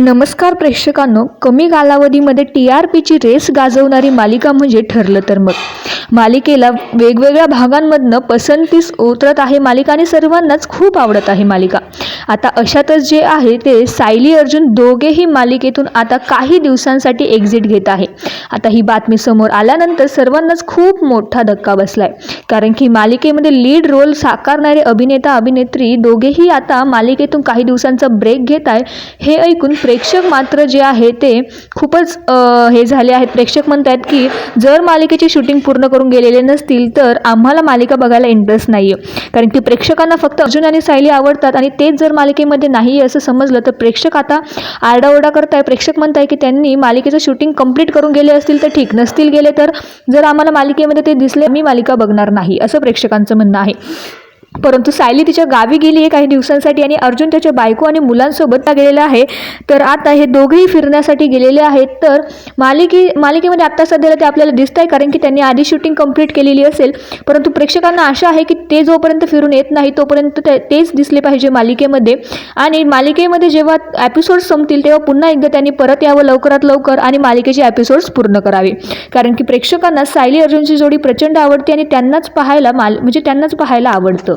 नमस्कार प्रेक्षकांनो कमी कालावधीमध्ये टी आर पीची रेस गाजवणारी मालिका म्हणजे ठरलं तर मग. मालिकेला वेगवेगळ्या भागांमधनं पसंतीस उतरत आहे मालिका आणि सर्वांनाच खूप आवडत आहे मालिका. आता अशातच जे आहे ते सायली अर्जुन दोघेही मालिकेतून आता काही दिवसांसाठी एक्झिट घेत आहे. आता ही बातमी समोर आल्यानंतर सर्वांनाच खूप मोठा धक्का बसला आहे कारण की मालिकेमध्ये लीड रोल साकारणारे अभिनेता अभिनेत्री दोघेही आता मालिकेतून काही दिवसांचा ब्रेक घेत आहे हे ऐकून प्रेक्षक मात्र जे आहे ते खूपच हे झाले आहेत. प्रेक्षक म्हणत आहेत की जर मालिकेची शूटिंग पूर्ण करून गेलेले नसतील तर आम्हाला मालिका बघायला इंटरेस्ट नाही आहे कारण की प्रेक्षकांना फक्त अर्जुन आणि सायली आवडतात आणि तेच जर मालिकेमध्ये नाही असं समजलं तर प्रेक्षक आता आरडाओरडा आहे प्रेक्षक म्हणत आहे की त्यांनी मालिकेचं शूटिंग कंप्लीट करून गेले असतील तर ठीक. नसतील गेले तर जर आम्हाला मालिकेमध्ये ते दिसले मी मालिका बघणार नाही. असं प्रेक्षकांचं म्हणणं आहे. परंतु सायली तिच्या गावी गेली आहे काही दिवसांसाठी आणि अर्जुन त्याच्या बायको आणि मुलांसोबत गेलेला आहे. तर आता हे दोघेही फिरण्यासाठी गेलेले आहेत. तर मालिके मालिकेमध्ये आत्ता सध्याला ते आपल्याला दिसत आहे कारण की त्यांनी आधी शूटिंग कंप्लीट केलेली असेल. परंतु प्रेक्षकांना आशा आहे की ते जोपर्यंत फिरून येत नाही तोपर्यंत ते तेच दिसले पाहिजे मालिकेमध्ये. आणि मालिकेमध्ये जेव्हा एपिसोड संपतील तेव्हा पुन्हा एकदा त्यांनी परत यावं लवकरात लवकर आणि मालिकेचे एपिसोड्स पूर्ण करावे. कारण की प्रेक्षकांना सायली अर्जुनची जोडी प्रचंड आवडते आणि त्यांनाच पाहायला माल म्हणजे त्यांनाच पाहायला आवडतं.